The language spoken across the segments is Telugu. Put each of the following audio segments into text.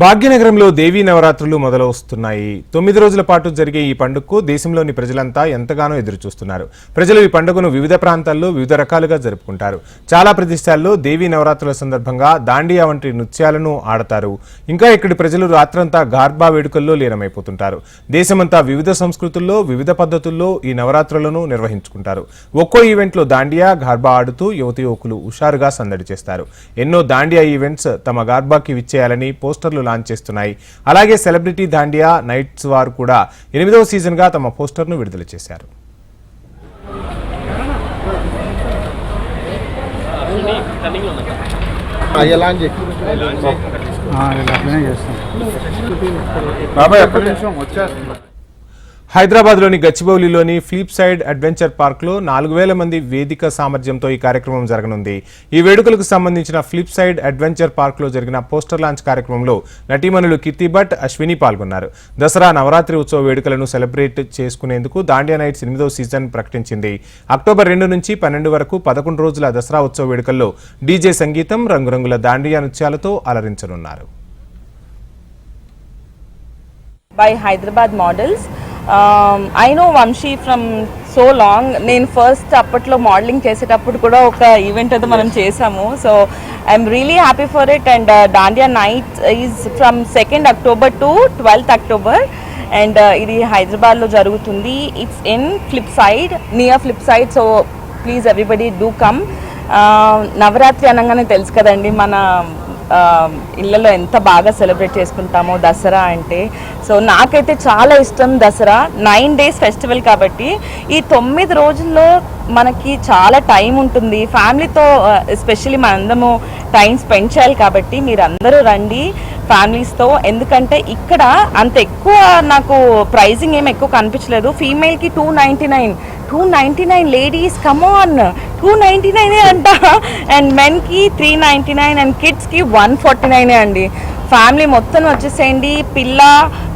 భాగ్యనగరంలో దేవీ నవరాత్రులు మొదలవస్తున్నాయి. తొమ్మిది రోజుల పాటు జరిగే ఈ పండుగకు దేశంలోని ప్రజలంతా ఎంతగానో ఎదురుచూస్తున్నారు. ప్రజలు ఈ పండుగను వివిధ ప్రాంతాల్లో వివిధ రకాలుగా జరుపుకుంటారు. చాలా ప్రదేశాల్లో దేవీ నవరాత్రుల సందర్భంగా దాండియా వంటి నృత్యాలను ఆడతారు. ఇంకా ఇక్కడి ప్రజలు రాత్రంతా గార్బా వేడుకల్లో లీనమైపోతుంటారు. దేశమంతా వివిధ సంస్కృతుల్లో వివిధ పద్ధతుల్లో ఈ నవరాత్రులను నిర్వహించుకుంటారు. ఒక్కో ఈవెంట్లో దాండియా గార్బా ఆడుతూ యువతి యువకులు హుషారుగా సందడి చేస్తారు. ఎన్నో దాండియా ఈవెంట్స్ తమ గార్బాకి విచ్చేయాలని పోస్టర్లు లాంచ్ చేస్తున్నాయి. అలాగే సెలబ్రిటీ దాండియా నైట్స్ వారు కూడా ఎనిమిదవ సీజన్గా తమ పోస్టర్ను విడుదల చేశారు. బాబాయ్ ఒక్క నిమిషం వచ్చేస్తున్నా. హైదరాబాద్లోని గచ్చిబౌలిలోని ఫ్లిప్సైడ్ అడ్వెంచర్ పార్క్లో నాలుగు వేల మంది వేదిక సామర్థ్యంతో ఈ కార్యక్రమం జరగనుంది. ఈ వేడుకలకు సంబంధించిన ఫ్లిప్ సైడ్ అడ్వెంచర్ పార్క్లో జరిగిన పోస్టర్ లాంచ్ కార్యక్రమంలో నటీమణులు కీర్తి భట్ అశ్విని పాల్గొన్నారు. దసరా నవరాత్రి ఉత్సవ వేడుకలను సెలబ్రేట్ చేసుకునేందుకు దాండియా నైట్స్ ఎనిమిదో సీజన్ ప్రకటించింది. అక్టోబర్ రెండు నుంచి పన్నెండు వరకు పదకొండు రోజుల దసరా ఉత్సవ వేడుకల్లో డీజే సంగీతం రంగురంగుల దాండియా నృత్యాలతో అలరించనున్నారు. By Hyderabad models. I know Vamshi from so long నేను ఫస్ట్ అప్పట్లో మోడలింగ్ చేసేటప్పుడు కూడా ఒక ఈవెంట్ అయితే మనం చేసాము. So I'm really happy for it and Dandiya night is from second October to twelfth October and ఇది హైదరాబాద్లో జరుగుతుంది. It's in flip side near flip side so please everybody do come Navratri అనగానే తెలుసు కదండి మన ఇళ్ళలో ఎంత బాగా సెలబ్రేట్ చేసుకుంటామో దసరా అంటే. సో నాకైతే చాలా ఇష్టం దసరా. నైన్ డేస్ ఫెస్టివల్ కాబట్టి ఈ తొమ్మిది రోజుల్లో మనకి చాలా టైం ఉంటుంది. ఫ్యామిలీతో ఎస్పెషల్లీ మనందరము టైం స్పెండ్ చేయాలి కాబట్టి మీరందరూ రండి ఫ్యామిలీస్తో. ఎందుకంటే ఇక్కడ అంత ఎక్కువ నాకు ప్రైజింగ్ ఏం ఎక్కువ కనిపించలేదు. ఫీమేల్కి two ninety nine two ninety nine ladies come on two ninety నైనే అంట. అండ్ మెన్కి త్రీ నైంటీ నైన్ అండ్ కిడ్స్కి వన్ ఫార్టీ నైనే అండి. ఫ్యామిలీ మొత్తం వచ్చేసేయండి. పిల్ల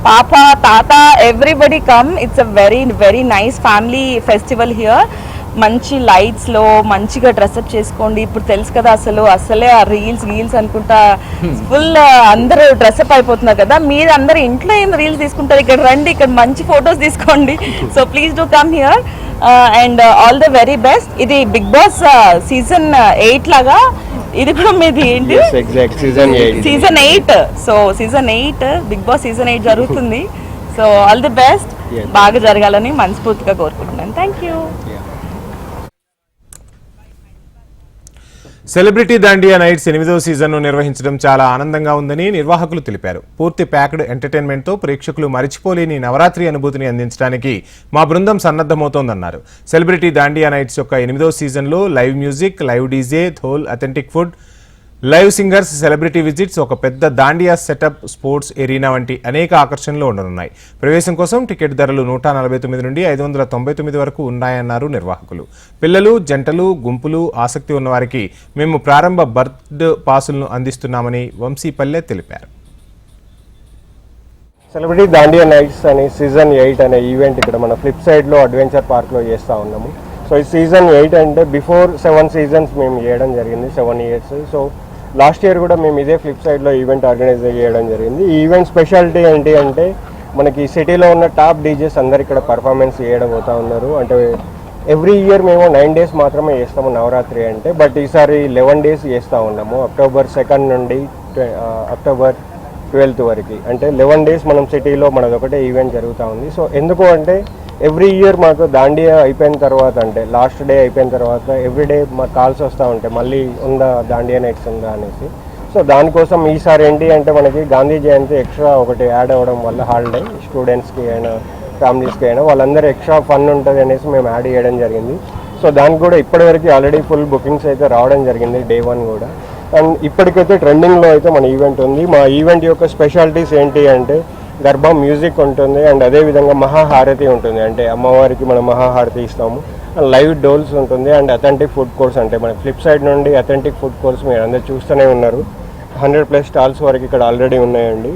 పాప తాత everybody come. It's a very very nice family festival here. మంచి లైట్స్లో మంచిగా డ్రెస్అప్ చేసుకోండి. ఇప్పుడు తెలుసు కదా అసలు అసలే ఆ రీల్స్ రీల్స్ అనుకుంటా ఫుల్ అందరూ డ్రెస్అప్ అయిపోతున్నారు కదా. మీరు అందరు ఇంట్లో ఏం రీల్స్ తీసుకుంటారు? ఇక్కడ రండి ఇక్కడ మంచి ఫొటోస్ తీసుకోండి. So please do come here. And all the very best ఇది బిగ్ బాస్ సీజన్ ఎయిట్ లాగా? ఇది కూడా మీది ఏంటి? Season eight season eight so season eight Bigg Boss season eight జరుగుతుంది. So all the best. బాగా జరగాలని మనస్ఫూర్తిగా కోరుకుంటున్నాను. Thank you celebrity Dandiya nights ఎనిమిదవ సీజన్ను నిర్వహించడం చాలా ఆనందంగా ఉందని నిర్వాహకులు తెలిపారు. పూర్తి ప్యాక్డ్ ఎంటర్టైన్మెంట్తో ప్రేక్షకులు మరిచిపోలేని నవరాత్రి అనుభూతిని అందించడానికి మా బృందం సన్నద్ధమవుతోందన్నారు. సెలబ్రిటీ దాండియా నైట్స్ యొక్క ఎనిమిదవ సీజన్లో live music live DJ dhol authentic food live singers celebrity visits ఒక పెద్ద దాండియా సెటప్ స్పోర్ట్స్ ఎరీనా వంటి అనేక ఆకర్షణలు ఉండనున్నాయి. ప్రవేశం కోసం టికెట్ ధరలు నూట నలభై తొమ్మిది నుండి ఐదు వందల తొంభై తొమ్మిది వరకు ఉన్నాయన్నారు నిర్వాహకులు. పిల్లలు జంటలు గుంపులు ఆసక్తి ఉన్నవారికి మేము ప్రారంభ బర్త్ పాసులను అందిస్తున్నామని వంశీపల్లె తెలిపారు. సెలబ్రిటీ దాండియా నైట్స్ అని సీజన్ ఎయిట్ అనే ఈవెంట్ ఇక్కడ మన ఫ్లిప్ సైడ్లో అడ్వెంచర్ పార్క్లో చేస్తూ ఉన్నాము. సో ఈ సీజన్ ఎయిట్ అంటే బిఫోర్ సెవెన్ సీజన్స్ మేము చేయడం జరిగింది seven years. So last year కూడా మేము ఇదే ఫ్లిప్ సైడ్లో ఈవెంట్ ఆర్గనైజ్ చేయడం జరిగింది. ఈ ఈవెంట్ స్పెషాలిటీ ఏంటి అంటే మనకి సిటీలో ఉన్న టాప్ డీజెస్ అందరు ఇక్కడ పర్ఫార్మెన్స్ చేయడం పోతా ఉన్నారు. అంటే ఎవ్రీ ఇయర్ మేము నైన్ డేస్ మాత్రమే చేస్తాము నవరాత్రి అంటే బట్ ఈసారి లెవెన్ డేస్ చేస్తూ ఉన్నాము. అక్టోబర్ సెకండ్ నుండి అక్టోబర్ ట్వెల్త్ వరకు. అంటే లెవెన్ డేస్ మనం సిటీలో మనది ఒకటే ఈవెంట్ జరుగుతూ ఉంది. సో ఎందుకు అంటే ఎవ్రీ ఇయర్ మాకు దాండియా అయిపోయిన తర్వాత అంటే లాస్ట్ డే అయిపోయిన తర్వాత ఎవ్రీ డే మాకు కాల్స్ వస్తూ ఉంటాయి. మళ్ళీ ఉందా దాండియా నైట్స్ ఉందా అనేసి. సో దానికోసం ఈసారి ఏంటి అంటే మనకి గాంధీ జయంతి ఎక్స్ట్రా ఒకటి యాడ్ అవ్వడం వల్ల హాలిడే స్టూడెంట్స్కి అయినా ఫ్యామిలీస్కి అయినా వాళ్ళందరూ ఎక్స్ట్రా ఫన్ ఉంటుంది అనేసి మేము యాడ్ చేయడం జరిగింది. సో దానికి కూడా ఇప్పటివరకు ఆల్రెడీ ఫుల్ బుకింగ్స్ అయితే రావడం జరిగింది డే వన్ కూడా. అండ్ ఇప్పటికైతే ట్రెండింగ్లో అయితే మన ఈవెంట్ ఉంది. మా ఈవెంట్ యొక్క స్పెషాలిటీస్ ఏంటి అంటే గర్భం మ్యూజిక్ ఉంటుంది అండ్ అదేవిధంగా మహాహారతి ఉంటుంది. అంటే అమ్మవారికి మనం మహాహారతి ఇస్తాము. అండ్ లైవ్ డోల్స్ ఉంటుంది అండ్ అథెంటిక్ ఫుడ్ కోర్స్ అంటే మన ఫ్లిప్ సైడ్ నుండి అథెంటిక్ ఫుడ్ కోర్స్ మీరు అందరు చూస్తూనే ఉన్నారు. హండ్రెడ్ ప్లస్ స్టాల్స్ వరకు ఇక్కడ ఆల్రెడీ ఉన్నాయండి.